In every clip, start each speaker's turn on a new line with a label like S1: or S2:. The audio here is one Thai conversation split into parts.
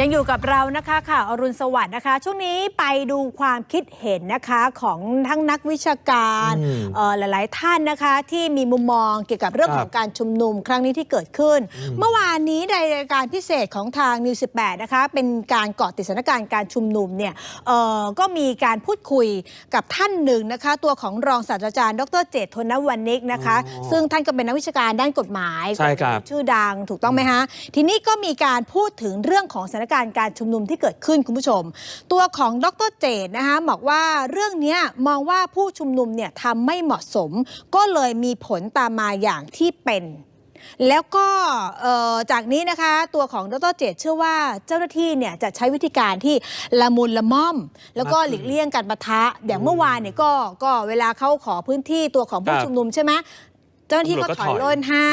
S1: ยังอยู่กับเรานะคะข่าวอรุณสวัสดิ์นะคะ ช่วงนี้ไปดูความคิดเห็นนะคะของทั้งนักวิชาการ
S2: อืม
S1: เอ่อหลาย ๆ ท่านนะคะที่มีมุมมองเกี่ยวกับเรื่อง
S2: ครับ
S1: ของการชุมนุมครั้งนี้ที่เกิดขึ้น
S2: อืม
S1: เมื่อวานนี้ในรายการพิเศษของทางนิว18นะคะเป็นการเกาะติดสถานการณ์การชุมนุมเนี่ยเอ่อก็มีการพูดคุยกับท่านหนึ่งนะคะ ตัวของรองศาสตราจารย์ดรเจตทนวณิกนะคะ
S2: อ๋อ
S1: ซึ่งท่านก็เป็นนักวิชาการด้านกฎหมาย
S2: ใช่ครับ
S1: ชื่อดังถูกต้องไหมฮะทีนี้ก็มีการพูดถึงเรื่องของสถานการณ์การชุมนุมที่เกิดขึ้นคุณผู้ชม ตัวของดรเจตนะคะบอกว่าเรื่องเนี้ยมองว่าผู้ชุมนุมเนี่ยทำไม่เหมาะสม ก็เลยมีผลตามมาอย่างที่เป็นแล้วก็เอ่อจากนี้นะคะตัวของดรเจตเชื่อว่าเจ้าหน้าที่เนี่ยจะใช้วิธีการที่ละมุนละม่อม แล้วก็หลีกเลี่ยงการปะทะอย่างเมื่อวานเนี่ยก็ก็เวลาเขาขอพื้นที่ตัวของผู้
S2: ครับ
S1: ชุมนุมใช่ไหม เจ้าหน้าที่ก็
S2: ตำรวจก็
S1: ถอย
S2: ถอย
S1: ร่นให้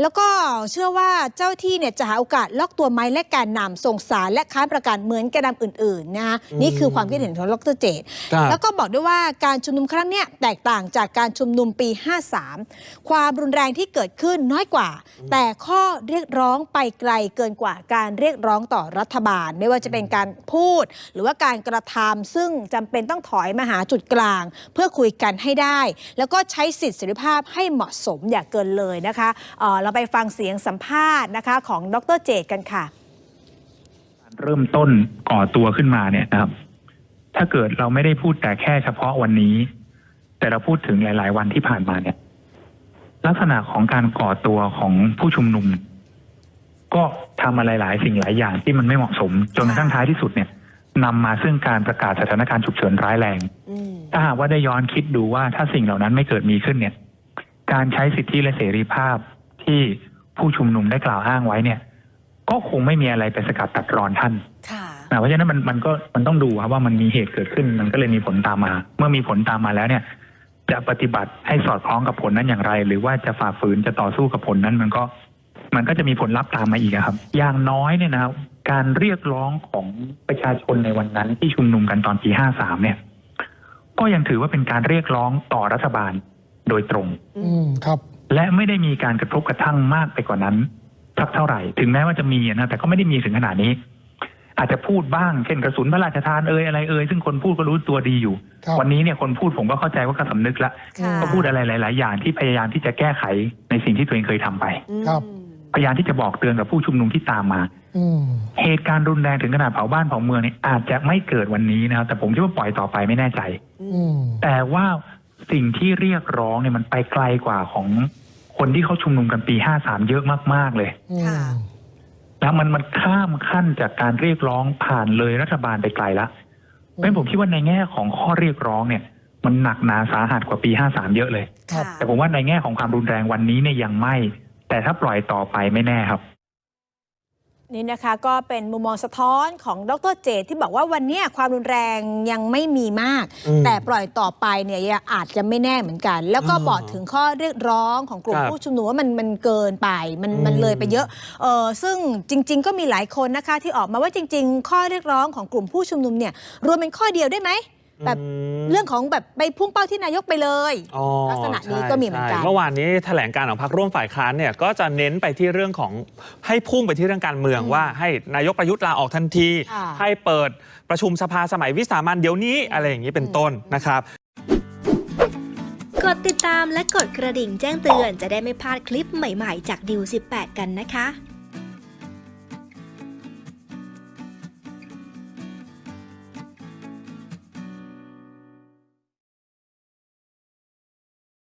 S1: แล้วก็เชื่อว่าเจ้าที่เนี่ยจะหาโอกาสล็อกตัวไม้และการนำส่งสารและค้านประกันเหมือนแกนนำอื่นๆนะคะนี่คือความคิดเห็นของดรเจต
S2: ครับ
S1: แล้วก็บอกด้วยว่าการชุมนุมครั้งเนี้ยแตกต่างจากการชุมนุมปี 53 ความรุนแรงที่เกิดขึ้นน้อยกว่า แต่ข้อเรียกร้องไปไกลเกินกว่าการเรียกร้องต่อรัฐบาล ไม่ว่าจะเป็นการพูด หรือว่าการกระทำซึ่งจำเป็นต้องถอยมาหาจุดกลาง เพื่อคุยกันให้ได้ แล้วก็ใช้สิทธิเสรีภาพให้เหมาะสมอย่าเกินเลยนะคะเอ่อเราไปฟังเสียงสัมภาษณ์นะคะของดรเจตกันค่ะ
S3: เริ่มต้นก่อตัวขึ้นมาเนี่ยนะครับ ถ้าเกิดเราไม่ได้พูดแต่แค่เฉพาะวันนี้ แต่เราพูดถึงหลาย ๆ วันที่ผ่านมาเนี่ย ลักษณะของการก่อตัวของผู้ชุมนุม ก็ทำอะไรหลายสิ่งหลายอย่างที่มันไม่เหมาะสมจนกระทั่งท้ายที่สุดเนี่ยนำมาซึ่งการประกาศสถานการณ์ฉุกเฉินร้ายแรง ถ้าหากว่าได้ย้อนคิดดูว่าถ้าสิ่งเหล่านั้นไม่เกิดมีขึ้นเนี่ย การใช้สิทธิและเสรีภาพที่ผู้ชุมนุมได้กล่าวอ้างไว้เนี่ย ก็คงไม่มีอะไรไปสกัดตัดรอนท่าน
S1: ค่ะ
S3: อ่าเพราะฉะนั้นมันมันก็มันต้องดูครับว่ามันมีเหตุเกิดขึ้น มันก็เลยมีผลตามมา เมื่อมีผลตามมาแล้วเนี่ย จะปฏิบัติให้สอดคล้องกับผลนั้นอย่างไร หรือว่าจะฝ่าฝืนจะต่อสู้กับผลนั้น มันก็ มันก็จะมีผลลัพธ์ตามมาอีกอะครับ อย่างน้อยเนี่ยนะครับ การเรียกร้องของประชาชนในวันนั้นที่ชุมนุมกันตอนปีห้าสามเนี่ย ก็ยังถือว่าเป็นการเรียกร้องต่อรัฐบาล โดยตรง
S4: อืมครับ
S3: และไม่ได้มีการกระทบกระทั่งมากไปกว่านั้นสักเท่าไหร่ ถึงแม้ว่าจะมีนะแต่ก็ไม่ได้มีถึงขนาดนี้ อาจจะพูดบ้างเช่นกระสุนพระราชทานเอ่ยอะไรเอ่ยซึ่งคนพูดก็รู้ตัวดีอยู่
S4: ครับ
S3: วันนี้เนี่ยคนพูดผมก็เข้าใจว่าก็สำนึกละ
S1: ค่ะ
S3: ก็พูดอะไรหลาย ๆ อย่างที่พยายามที่จะแก้ไขในสิ่งที่ตัวเองเคยทำไป
S4: ครับ
S3: พยายามที่จะบอกเตือนกับผู้ชุมนุมที่ตามมา
S4: อืม
S3: เหตุการณ์รุนแรงถึงขนาดเผาบ้านเผาเมืองเนี่ยอาจจะไม่เกิดวันนี้นะครับแต่ผมคิดว่าปล่อยต่อไปไม่แน่ใจ
S4: อืม
S3: แต่ว่า สิ่งที่เรียกร้องเนี่ยมันไปไกลกว่าของคนที่เขาชุมนุมกันปีห้าสามเยอะมาก ๆ เลย
S4: อื
S1: ค่ะ
S4: ม
S3: แล้วมันมันข้ามขั้นจากการเรียกร้องผ่านเลยรัฐบาลไปไกลละเพราะฉะนั้นผมคิดว่าในแง่ของข้อเรียกร้องเนี่ย มันหนักหนาสาหัสกว่าปีห้าสามเยอะเลย
S4: ครับ
S3: แต่ผมว่าในแง่ของความรุนแรงวันนี้เนี่ยยังไม่ แต่ถ้าปล่อยต่อไปไม่แน่ครับ
S1: นี่นะคะก็เป็นมุมมองสะท้อนของดรเจตที่บอกว่าวันเนี้ยความรุนแรงยังไม่มีมาก
S2: อืม
S1: แต่ปล่อยต่อไปเนี่ยยังอาจจะไม่แน่เหมือนกัน แล้วก็
S2: อ่า
S1: บอกถึงข้อเรียกร้องของกลุ่ม
S2: ครับ
S1: ผู้ชุมนุมว่ามันมันเกินไปมัน
S2: อืม
S1: มันเลยไปเยอะเออซึ่งจริง ๆ ก็มีหลายคนนะคะที่ออกมาว่าจริง ๆ ข้อเรียกร้องของกลุ่มผู้ชุมนุมเนี่ยรวมเป็นข้อเดียวได้ไหม แบบ
S2: ม
S1: เรื่องของแบบไปพุ่งเป้าที่นายกไปเลย
S2: อ๋อ
S1: ลักษณะนี้
S2: ใช่
S1: ก็มีเหมือนกัน
S2: ใช่เมื่อวานนี้แถลงการของพรรคร่วมฝ่ายค้านเนี่ยก็จะเน้นไปที่เรื่องของให้พุ่งไปที่เรื่องการเมือง
S1: อืม
S2: ว่าให้นายกประยุทธ์ลาออกทันที
S1: ค่ะ
S2: ให้เปิดประชุมสภาสมัยวิสามันเดี๋ยวนี้อะไรอย่างนี้เป็นต้นนะครับ
S5: กดติดตามและกดกระดิ่งแจ้งเตือนจะได้ไม่พลาดคลิปใหม่ๆ จากดิว18 กันนะคะ